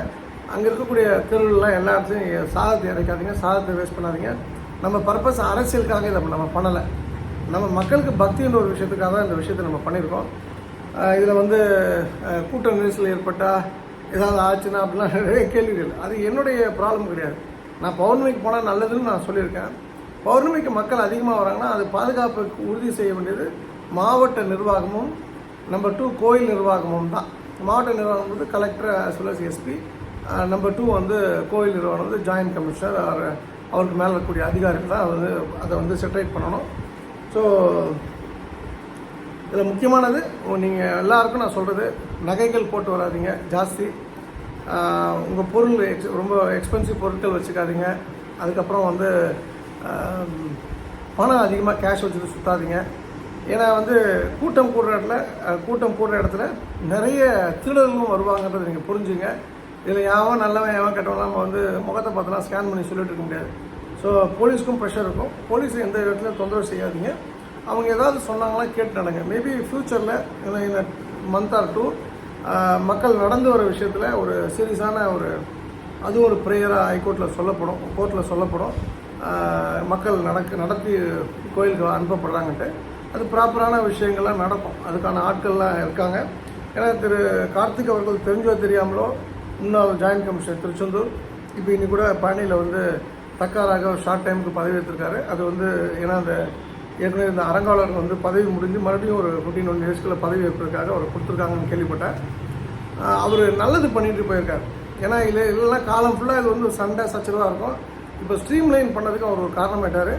A: அங்கே இருக்கக்கூடிய தெருவுலாம் எல்லா இடத்துலையும் சாதத்தை இறைக்காதீங்க. சாதத்தை வேஸ்ட் பண்ணாதீங்க. நம்ம பர்பஸ் அரசியலுக்காக இதை நம்ம பண்ணலை. நம்ம மக்களுக்கு பக்தின்ற ஒரு விஷயத்துக்காக தான் இந்த விஷயத்தை நம்ம பண்ணியிருக்கோம். இதில் வந்து கூட்ட நெரிசல் ஏற்பட்டால் ஏதாவது ஆச்சுன்னா அப்படிலாம் நிறைய கேள்விகள். அது என்னுடைய ப்ராப்ளம் கிடையாது. நான் பௌர்ணமிக்கு போனால் நல்லதுன்னு நான் சொல்லியிருக்கேன். பௌர்ணமிக்கு மக்கள் அதிகமாக வராங்கன்னா அது பாதுகாப்புக்கு உறுதி செய்ய வேண்டியது மாவட்ட நிர்வாகமும் நம்பர் டூ கோயில் நிர்வாகமும் தான். மாவட்ட நிர்வாகம் வந்து collector as well SP number two வந்து கோயில் நிர்வாகம் வந்து ஜாயின்ட் கமிஷனர் அவர் அவருக்கு மேலே இருக்கக்கூடிய அதிகாரிகள் தான் வந்து அதை வந்து செட்டரேட் பண்ணணும். ஸோ இதில் முக்கியமானது நீங்கள் எல்லாருக்கும் நான் சொல்கிறது நகைகள் போட்டு வராதீங்க ஜாஸ்தி. உங்கள் பொருள் எக்ஸ் ரொம்ப எக்ஸ்பென்சிவ் பொருட்கள் வச்சுக்காதீங்க. அதுக்கப்புறம் வந்து பணம் அதிகமாக கேஷ் வச்சுட்டு சுற்றாதீங்க ஏன்னா வந்து கூட்டம் கூடுற இடத்துல கூட்டம் கூடுற இடத்துல நிறைய திருடர்களும் வருவாங்கன்றதை நீங்கள் புரிஞ்சுங்க. இதில் யாவன் நல்லவன் யாவன் கெட்டவன் நம்ம வந்து முகத்தை பார்த்தலாம் ஸ்கேன் பண்ணி சொல்லிட்டு இருக்க முடியாது. ஸோ போலீஸ்க்கும் ப்ரெஷர் இருக்கும். போலீஸ் எந்த இடத்துல தொந்தரவு செய்யாதீங்க. அவங்க ஏதாவது சொன்னாங்கன்னா கேட்டு நடங்க மேபி ஃப்யூச்சரில் இந்த மந்த் ஆர் டூ மக்கள் நடந்து வர விஷயத்தில் ஒரு சீரியஸான ஒரு அது ஒரு ப்ரேயராக ஹைகோர்ட்டில் சொல்லப்படும். கோர்ட்டில் சொல்லப்படும். மக்கள் நடக்க நடத்தி கோயிலுக்கு அனுப்பப்படுறாங்கன்ட்டு. அது ப்ராப்பரான விஷயங்கள்லாம் நடக்கும். அதுக்கான ஆட்கள்லாம் இருக்காங்க. ஏன்னா திரு கார்த்திக் அவர்கள் தெரிஞ்சோ தெரியாமலோ முன்னாள் ஜாயின்ட் கமிஷனர் திருச்செந்தூர். இப்போ இன்னி கூட பழனியில் வந்து தக்காராக ஷார்ட் டைமுக்கு பதவி எடுத்திருக்காரு. அது வந்து ஏன்னா அந்த ஏற்கனவே இந்த அரங்காவலர் வந்து பதவி முடிஞ்சு மறுபடியும் ஒரு ஃபிஃப்டீன் ஒன் இயர்ஸ்கில் பதவி வைப்பதற்காக அவர் கொடுத்துருக்காங்கன்னு கேள்விப்பட்டேன். அவர் நல்லது பண்ணிட்டு போயிருக்கார். ஏன்னா இல்லை இல்லைன்னா காலம் ஃபுல்லாக இது வந்து சண்டை சச்சரவாக இருக்கும். இப்போ ஸ்ட்ரீம் லைன் பண்ணதுக்கு அவர் ஒரு காரணமாயிட்டார்.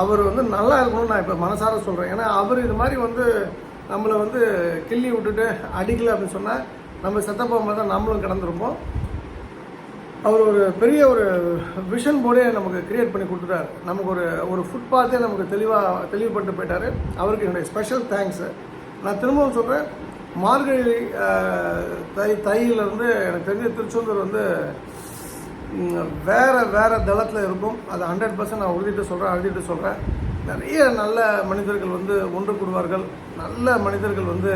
A: அவர் வந்து நல்லா இருக்கணும்னு நான் இப்போ மனசார சொல்கிறேன் ஏன்னா அவர் இது மாதிரி வந்து நம்மளை வந்து கிள்ளி விட்டுட்டு அடிக்கல அப்படின்னு சொன்னால் நம்ம செத்த போகும்போது தான் நம்மளும் கிடந்திருப்போம். அவர் ஒரு பெரிய ஒரு விஷன் போர்டே நமக்கு கிரியேட் பண்ணி கொடுத்துட்டாரு. நமக்கு ஒரு ஒரு ஃபுட்பாத்தே நமக்கு தெளிவாக தெளிவுபட்டு போயிட்டார். அவருக்கு என்னுடைய ஸ்பெஷல் தேங்க்ஸு நான் திரும்பவும் சொல்கிறேன் மார்கழி தை தையிலேருந்து எனக்கு தெரிஞ்ச திருச்செந்தூர் வந்து வேறு வேறு தளத்தில் இருக்கும். அது ஹண்ட்ரட் பர்சன்ட் நான் உறுதிட்டு சொல்கிறேன் அழுதிட்டு சொல்கிறேன் நிறைய நல்ல மனிதர்கள் வந்து ஒன்று கூடுவார்கள். நல்ல மனிதர்கள் வந்து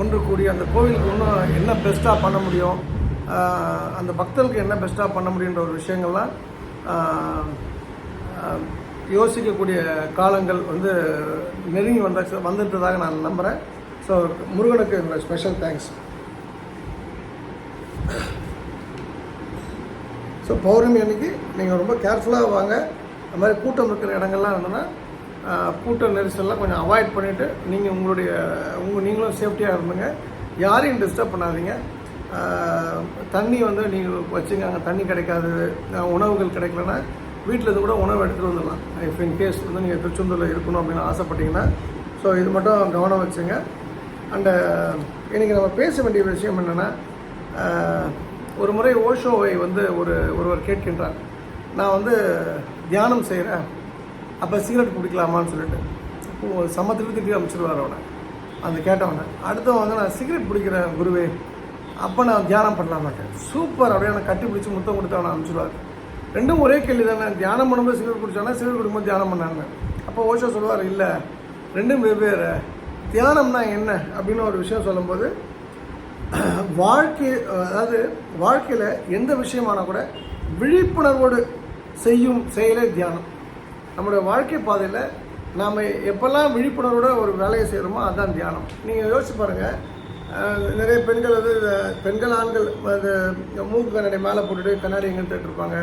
A: ஒன்று கூடி அந்த கோவிலுக்கு இன்னும் என்ன பெஸ்ட்டாக பண்ண முடியும்? அந்த பக்தர்களுக்கு என்ன பெஸ்ட்டாக பண்ண முடியுன்ற ஒரு விஷயங்கள்லாம் யோசிக்கக்கூடிய காலங்கள் வந்து நெருங்கி வந்த வந்துட்டதாக நான் நம்புகிறேன் ஸோ முருகனுக்கு என்னோட ஸ்பெஷல் தேங்க்ஸ் ஸோ பௌர்ணமி அன்னைக்கு நீங்கள் ரொம்ப கேர்ஃபுல்லாக வாங்க. அந்த மாதிரி கூட்டம் இருக்கிற இடங்கள்லாம் இருந்ததுன்னா கூட்டம் கூட்ட நெரிசல்லாம் கொஞ்சம் அவாய்ட் பண்ணிவிட்டு நீங்கள் உங்களுடைய உங்கள் நீங்களும் சேஃப்டியாக இருந்துங்க. யாரையும் டிஸ்டர்ப் பண்ணாதீங்க. தண்ணி வந்து நீங்கள் வச்சுங்க அங்கே தண்ணி கிடைக்காது உணவுகள் கிடைக்கலன்னா வீட்டில் இருந்து கூட உணவு எடுத்துகிட்டு வந்துடலாம். இஃப் இன் கேஸ் வந்து நீங்கள் திருச்செந்தூரில் இருக்கணும் அப்படின்னு ஆசைப்பட்டீங்கன்னா ஸோ இது மட்டும் கவனம் வச்சுங்க. அண்டு இன்றைக்கி நம்ம பேச வேண்டிய விஷயம் என்னென்னா ஒரு முறை ஓஷோவை வந்து ஒரு ஒருவர் கேட்கின்றார். நான் வந்து தியானம் செய்கிறேன் அப்போ சிகரெட் பிடிக்கலாமான்னு சொல்லிட்டு. அப்போ சமத்துக்கு திட்டி அமைச்சிருவார் அவனை அந்த கேட்டவனை அடுத்தவன் வந்து நான் சிகரெட் பிடிக்கிறேன் குருவே அப்போ நான் தியானம் பண்ணலாமாட்டேன் சூப்பர் அப்படியே நான் கட்டி பிடிச்சி முத்தம் கொடுத்து அவனை அனுப்பிச்சிடுவார் ரெண்டும் ஒரே கேள்வி தானே தியானம் பண்ணும்போது சிகரெட் குடிச்சானா சிகரெட் குடிக்கும்போது தியானம் பண்ணாங்க அப்போ ஓஷோ சொல்லுவார் இல்லை ரெண்டும் வெவ்வேறு. தியானம்னா என்ன? அப்படின்னு ஒரு விஷயம் சொல்லும்போது வாழ்க்கை அதாவது வாழ்க்கையில் எந்த விஷயமானால் கூட விழிப்புணர்வோடு செய்யும் செயலே தியானம். நம்மளுடைய வாழ்க்கை பாதையில் நாம் எப்போல்லாம் விழிப்புணர்வோட ஒரு வேலையை செய்கிறோமோ அதுதான் தியானம். நீங்கள் யோசிச்சு பாருங்கள் நிறைய பெண்கள் வந்து இந்த பெண்கள் ஆண்கள் அது மூக்கு கண்ணாடி மேலே போட்டுட்டு கண்ணாடி எங்கே தேடிட்டு இருப்பாங்க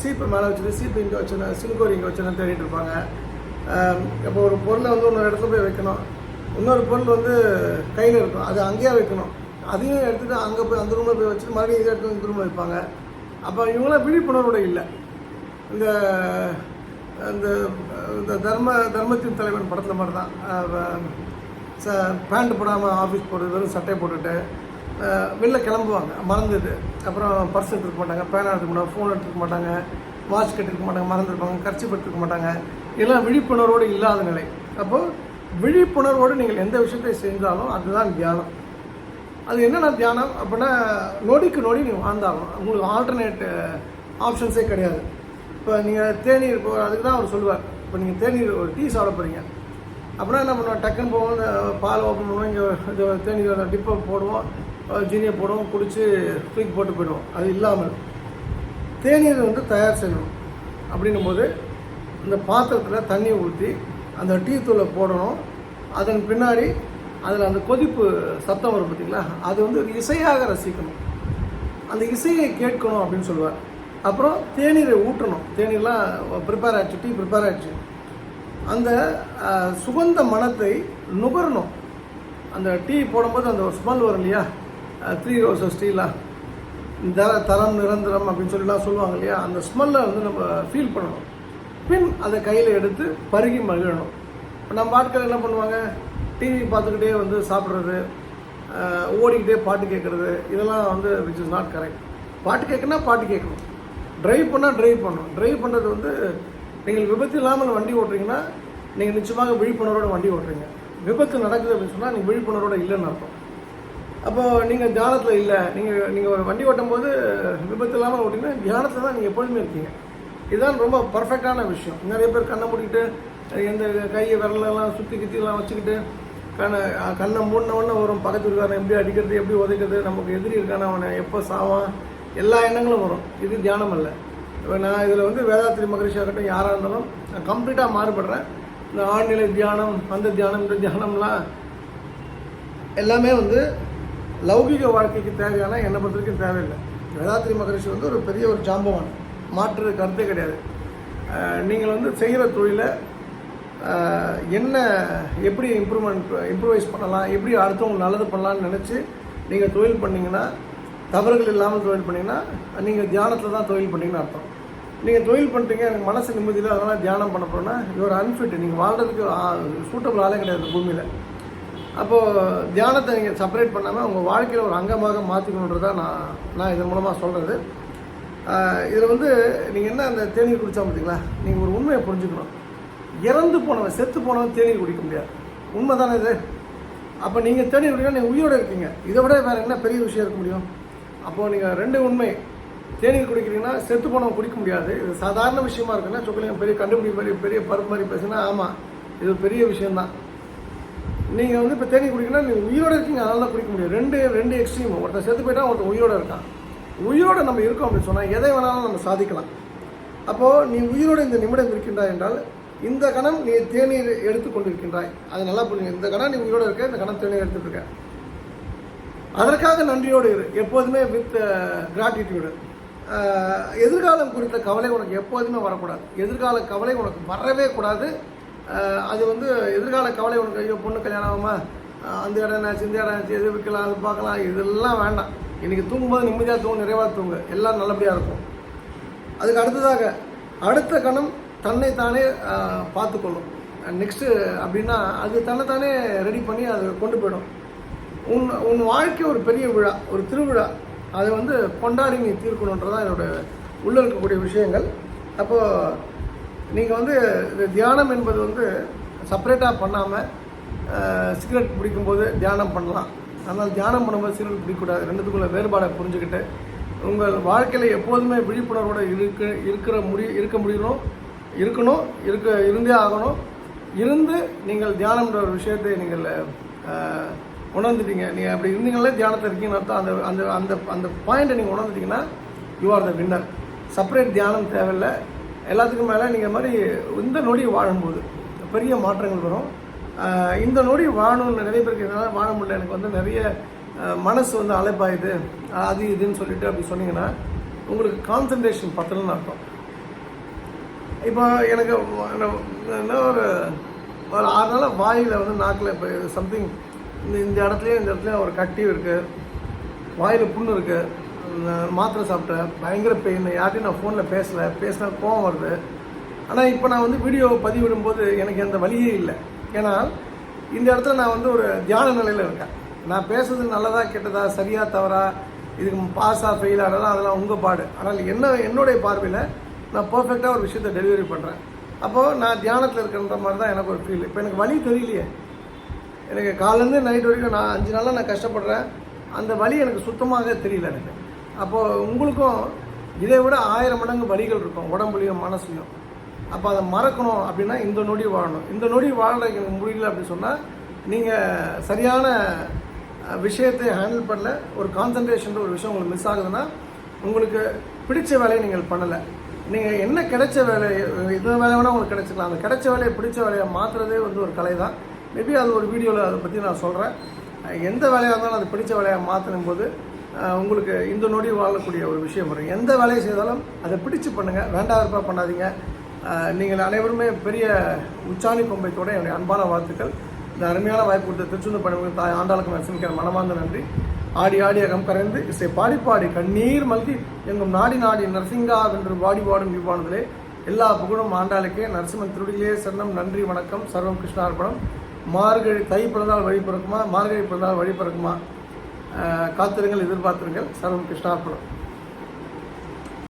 A: சீப்பு மேலே வச்சுட்டு சீப்பு இங்கே வச்சுனா சிலுக்கோரி இங்கே வச்சுனா தேடிட்டு இருப்பாங்க இப்போ ஒரு பொருளை வந்து இன்னொரு இடத்துல போய் வைக்கணும். இன்னொரு பொருள் வந்து கையில் இருக்கும் அது அங்கேயே வைக்கணும். அதையும் எடுத்துகிட்டு அங்கே போய் அந்த ரூமில் போய் வச்சுட்டு மறுபடியும் இதை எடுத்து இந்த ரூமில் வைப்பாங்க. அப்போ இவங்களாம் விழிப்புணர்வோட இல்லை. இந்த இந்த இந்த தர்ம தர்மத்தின் தலைவன் படத்தில் மாதிரி தான் ச பேண்ட் போடாமல் ஆஃபீஸ் போகிறது வெறும் சட்டை போட்டுட்டு வெளில கிளம்புவாங்க. மறந்துட்டு. அப்புறம் பர்ஸ் எடுத்துக்க மாட்டாங்க பேனா எடுத்துக்க மாட்டாங்க. ஃபோன் எடுத்துக்க மாட்டாங்க. வாட்ச் கட்டிருக்க மாட்டாங்க. மறந்துருப்பாங்க. கர்ச்சி எடுத்துக்க மாட்டாங்க. இதெல்லாம் விழிப்புணர்வோடு இல்லாத நிலை. அப்போது விழிப்புணர்வோடு நீங்கள் எந்த விஷயத்தை செஞ்சாலும் அதுதான் தியானம். அது என்னென்ன தியானம்? அப்படின்னா நொடிக்கு நொடி நீங்கள் வாழ்ந்தாகணும். உங்களுக்கு ஆல்டர்னேட் ஆப்ஷன்ஸே கிடையாது. இப்போ நீங்கள் தேநீர் இப்போ அதுக்கு தான் அவர் சொல்லுவார். இப்போ நீங்கள் தேநீர் ஒரு டீ சாப்பிட போகிறீங்க அப்படின்னா என்ன பண்ணுவோம்? டக்குன்னு போவோம். பால் ஓப்பன் பண்ணுவோம். இங்கே இது டிப்பை போடுவோம். ஜீனியை போடுவோம். குடித்து தூக்கி போட்டு போயிடுவோம். அது இல்லாமல் தேநீர் வந்து தயார் செய்யணும். அப்படின்னும் போது இந்த பாத்திரத்தில் தண்ணி ஊற்றி அந்த டீ தூளை போடணும். அதன் பின்னாடி அதில் அந்த கொதிப்பு சத்தம் வரும் பார்த்தீங்களா அது வந்து ஒரு இசையாக ரசிக்கணும். அந்த இசையை கேட்கணும் அப்படின்னு சொல்லுவார். அப்புறம் தேநீரை ஊற்றணும் தேநீர்லாம் ப்ரிப்பேர் ஆகிடுச்சு டீ ப்ரிப்பேர் ஆகிடுச்சு அந்த சுகந்த மனத்தை நுகரணும். அந்த டீ போடும்போது அந்த ஸ்மெல் வரும் இல்லையா? த்ரீ ரோசஸ் டீலாம் தர தரம் நிரந்தரம் அப்படின்னு சொல்லிலாம் சொல்லுவாங்க இல்லையா? அந்த ஸ்மெல்லை வந்து நம்ம ஃபீல் பண்ணணும். பின் அதை கையில் எடுத்து பருகி மகிழணும். இப்போ நம்ம ஆட்கள் என்ன பண்ணுவாங்க? டிவி பார்த்துக்கிட்டே வந்து சாப்பிட்றது ஓடிக்கிட்டே பாட்டு கேட்குறது இதெல்லாம் வந்து விச் இஸ் நாட் கரெக்ட் பாட்டு கேட்கணும்னா பாட்டு கேட்கணும். ட்ரைவ் பண்ணால் ட்ரைவ் பண்ணணும். ட்ரைவ் பண்ணுறது வந்து நீங்கள் விபத்து இல்லாமல் வண்டி ஓட்டுறீங்கன்னா நீங்கள் நிச்சயமாக விழிப்புணர்வோட வண்டி ஓட்டுறீங்க. விபத்து நடக்குது அப்படின்னு சொன்னால் நீங்கள் விழிப்புணர்வோட இல்லைன்னு அர்த்தம். அப்போ நீங்கள் தியானத்தில் இல்லை நீங்கள் நீங்கள் வண்டி ஓட்டும் போது விபத்து இல்லாமல் ஓட்டிங்கன்னா தியானத்தில் தான் நீங்கள் எப்பொழுதுமே இருக்கீங்க. இதுதான் ரொம்ப பர்ஃபெக்டான விஷயம். நிறைய பேர் கண்ணை மூடிக்கிட்டு எந்த கையை விரலெல்லாம் சுற்றி கித்திலாம் வச்சுக்கிட்டு கண்ணை கண்ணை மூடின வரும். பக்கத்து இருக்கான எப்படி அடிக்கிறது எப்படி உதைக்கிறது நமக்கு எதிரி இருக்கான அவனை எப்போ சாவான் எல்லா எண்ணங்களும் வரும். இது தியானம் இல்லை இப்போ நான் இதில் வந்து வேதாத்திரி மகரிஷியாக இருக்கட்டும் யாராக இருந்தாலும் நான் கம்ப்ளீட்டாக மாறுபடுறேன். இந்த ஆழ்நிலை தியானம் அந்த தியானம் இந்த தியானம்லாம் எல்லாமே வந்து லௌகிக வாழ்க்கைக்கு தேவையான என்னை பொறுத்த வரைக்கும் தேவையில்லை. வேதாத்திரி மகரிஷி வந்து ஒரு பெரிய ஒரு ஜாம்பவான். மாற்று கருத்தே கிடையாது. நீங்கள் வந்து செய்கிற தொழிலை என்ன எப்படி இம்ப்ரூவ்மெண்ட் இம்ப்ரூவைஸ் பண்ணலாம் எப்படி அடுத்தவங்க நல்லது பண்ணலாம்னு நினச்சி நீங்கள் தொழில் பண்ணிங்கன்னா தவறுகள் இல்லாமல் தொழில் பண்ணிங்கன்னா நீங்கள் தியானத்தில் தான் தொழில் பண்ணிங்கன்னு அர்த்தம். நீங்கள் தொழில் பண்ணுறீங்க எனக்கு மனசு நிம்மதியில் அதனால் தியானம் பண்ண போகிறோன்னா இவர் அன்ஃபிட் நீங்கள் வாழ்கிறதுக்கு சூட்டபிள் ஆளே கிடையாது பூமியில். அப்போது தியானத்தை நீங்கள் செப்பரேட் பண்ணாமல் உங்கள் வாழ்க்கையில் ஒரு அங்கமாக மாற்றிக்கணுன்றதா நான் நான் இதன் மூலமாக சொல்கிறது இதில் வந்து நீங்கள் என்ன அந்த தேநீர் குடித்தா பார்த்தீங்களா நீங்கள் ஒரு உண்மையை புரிஞ்சுக்கணும். இறந்து போனவன் செத்து போனவன் தேநீர் குடிக்க முடியாது. உண்மை தானே இது? அப்போ நீங்கள் தேநீர் குடிக்கலாம் நீங்கள் உயிரோடு இருக்கீங்க. இதை விட வேறு என்ன பெரிய விஷயம் இருக்க முடியும்? அப்போது நீங்கள் ரெண்டு உண்மை. தேநீர் குடிக்கிறீங்கன்னா செத்து போனவங்க குடிக்க முடியாது. இது சாதாரண விஷயமா இருக்குன்னா சொல்லுங்க பெரிய கண்டுபிடி பெரிய பெரிய பருப்பு மாதிரி பேசுனா ஆமாம் இது ஒரு பெரிய விஷயம்தான். நீங்கள் வந்து இப்போ தேநீர் குடிக்கணும்னா நீங்கள் உயிரோட இருக்கீங்க அதனால குடிக்க முடியும். ரெண்டு ரெண்டு எக்ஸ்ட்ரீம் ஒருத்தன் செத்து போயிட்டா ஒருத்தன் உயிரோடு இருக்கான். உயிரோடு நம்ம இருக்கோம் அப்படின்னு சொன்னால் எதை வேணாலும் நம்ம சாதிக்கலாம். அப்போது நீ உயிரோட இந்த நிமிடம் இருக்கின்றாய் என்றால் இந்த கணம் நீ தேநீர் எடுத்து கொண்டிருக்கின்றாய். அது நல்லா புரியுங்க இந்த கணம் நீ உயிரோடு இருக்க இந்த கணம் தேநீர் எடுத்துகிட்டு இருக்க. அதற்காக நன்றியோடு இரு. எப்போதுமே வித் கிராட்டிடியூடு uh, எதிர்காலம் குறித்த கவலை உனக்கு எப்போதுமே வரக்கூடாது. எதிர்கால கவலை உனக்கு வரவே கூடாது. அது வந்து எதிர்கால கவலை உனக்கு ஐயோ பொண்ணு கல்யாணம் ஆகுமா? அந்த இடம் என்னாச்சு இந்த இடம் ஆச்சு எது விற்கலாம் அது பார்க்கலாம் இதெல்லாம் வேண்டாம். இன்றைக்கி தூங்கும்போது நிம்மதியாக தூங்க நிறைவாக தூங்கு. எல்லாம் நல்லபடியாக இருக்கும். அதுக்கு அடுத்ததாக அடுத்த கணம் தன்னை தானே பார்த்துக்கொள்ளும். நெக்ஸ்ட்டு அப்படின்னா அது தன்னைத்தானே ரெடி பண்ணி அதை கொண்டு போயிடும். உன் உன் வாழ்க்கை ஒரு பெரிய விழா ஒரு திருவிழா. அதை வந்து கொண்டாடி நீ தீர்க்கணுன்றதான் என்னோட உள்ளே இருக்கக்கூடிய விஷயங்கள். அப்போது நீங்கள் வந்து இந்த தியானம் என்பது வந்து செப்பரேட்டாக பண்ணாமல் சிகரெட் பிடிக்கும்போது தியானம் பண்ணலாம். ஆனால் தியானம் பண்ணும்போது சிகரெட் பிடிக்கக்கூடாது. ரெண்டுத்துக்குள்ள வேறுபாடை புரிஞ்சுக்கிட்டு உங்கள் வாழ்க்கையில் எப்போதுமே விழிப்புணர்வோடு இருக்க இருக்கிற முடி இருக்க முடியணும் இருக்கணும் இருக்க இருந்தே ஆகணும். இருந்து நீங்கள் தியானம்ன்ற ஒரு விஷயத்தை நீங்கள் உணர்ந்துட்டீங்க. நீங்கள் அப்படி இருந்தீங்களே தியானத்தை இருக்கீங்கன்னு அர்த்தம். அந்த அந்த அந்த அந்த பாயிண்ட்டை நீங்கள் உணர்ந்துட்டீங்கன்னா you are the winner separate தியானம் தேவையில்லை. எல்லாத்துக்கும் மேலே நீங்கள் மாதிரி இந்த நொடி வாழும்போது பெரிய மாற்றங்கள் வரும். இந்த நொடி வாழணும்னு நிறைய பேருக்கு என்னால் வாழ முடியல. எனக்கு வந்து நிறைய மனசு வந்து அலைப்பாயுது. அது இதுன்னு சொல்லிட்டு அப்படி சொன்னீங்கன்னா உங்களுக்கு கான்சன்ட்ரேஷன் பத்தலன்னு அர்த்தம். இப்போ எனக்கு என்ன- ஒரு ஒரு ஆறு நாள் வாயில் வந்து நாக்கில் இப்போ சம்திங் இந்த இந்த இடத்துலையும் இந்த இடத்துலையும் ஒரு கட்டி இருக்குது வாயில் புண்ணு இருக்குது மாத்திரை சாப்பிட்டேன் பயங்கர பெயின் யார்ட்டையும் நான் ஃபோனில் பேசலை. பேசினா கோவம் வருது. ஆனால் இப்போ நான் வந்து வீடியோ பதிவிடும்போது எனக்கு எந்த வழியே இல்லை. ஏன்னா இந்த இடத்துல நான் வந்து ஒரு தியான நிலையில் இருக்கேன். நான் பேசுறது நல்லதா கெட்டதா சரியா தவறா இதுக்கு பாஸாக ஃபெயில் ஆனதா அதெல்லாம் உங்கள் பாடு. ஆனால் என்ன என்னுடைய பார்வையில் நான் பர்ஃபெக்டாக ஒரு விஷயத்தை டெலிவரி பண்ணுறேன் அப்போது நான் தியானத்தில் இருக்கின்ற மாதிரி தான் எனக்கு ஒரு ஃபீல் இப்போ எனக்கு வழி தெரியலையே. எனக்கு காலேருந்து நைட் வரைக்கும் நான் அஞ்சு நாளாக நான் கஷ்டப்படுறேன். அந்த வலி எனக்கு சுத்தமாக தெரியல எனக்கு. அப்போது உங்களுக்கும் இதை விட ஆயிரம் மடங்கு வழிகள் இருக்கும் உடம்புலையும் மனசுலையும். அப்போ அதை மறக்கணும் அப்படின்னா இந்த நொடி வாழணும். இந்த நொடி வாழ்றதுக்கு எனக்கு முடியல அப்படின்னு சொன்னால் நீங்கள் சரியான விஷயத்தை ஹேண்டில் பண்ணல. ஒரு கான்சன்ட்ரேஷன் ஒரு விஷயம் உங்களுக்கு மிஸ் ஆகுதுன்னா உங்களுக்கு பிடிச்ச வேலையை நீங்கள் பண்ணலை. நீங்கள் என்ன கிடைச்ச வேலை இது வேலை வேணால் உங்களுக்கு கிடைச்சிக்கலாம். அந்த கிடைச்ச வேலையை பிடிச்ச வேலையை மாற்றுறதே வந்து ஒரு கலை தான் மேபி அது ஒரு வீடியோவில் அதை பற்றி நான் சொல்கிறேன் எந்த வேலையாக இருந்தாலும் அது பிடிச்ச வேலையை மாற்றணும் போது உங்களுக்கு இந்த நொடி வாழக்கூடிய ஒரு விஷயம் வரும். எந்த வேலையை செய்தாலும் அதை பிடிச்சு பண்ணுங்கள் வேண்டாம் பண்ணாதீங்க. நீங்கள் அனைவருமே பெரிய உச்சாணி கொம்பைத்தோட என்னுடைய அன்பான வாழ்த்துக்கள். இந்த அருமையான வாய்ப்பு கொடுத்த திருச்செந்தூர் பணிகள் தாய் ஆண்டாளுக்கு நரசிம்மிக்கிற மனமார்ந்த நன்றி. ஆடி ஆடி அகம் கரைந்து இசை பாடி பாடி கண்ணீர் மல்கி எங்கும் நாடி நாடி நரசிங்கா வென்று வாடி பாடும் இவ்வானதிலே. எல்லா புகழும் ஆண்டாளுக்கே. நரசிம்மன் திருடிலே சரணம். நன்றி வணக்கம். சர்வம் கிருஷ்ணார்பணம். மார்கழி தை பிறந்தால் வழி பிறக்குமா? மார்கழி பிறந்தால் வழி பிறக்குமா? காத்திருங்கள் எதிர்பார்த்திருங்கள். சர்வம் கிருஷ்ணார்பணம்.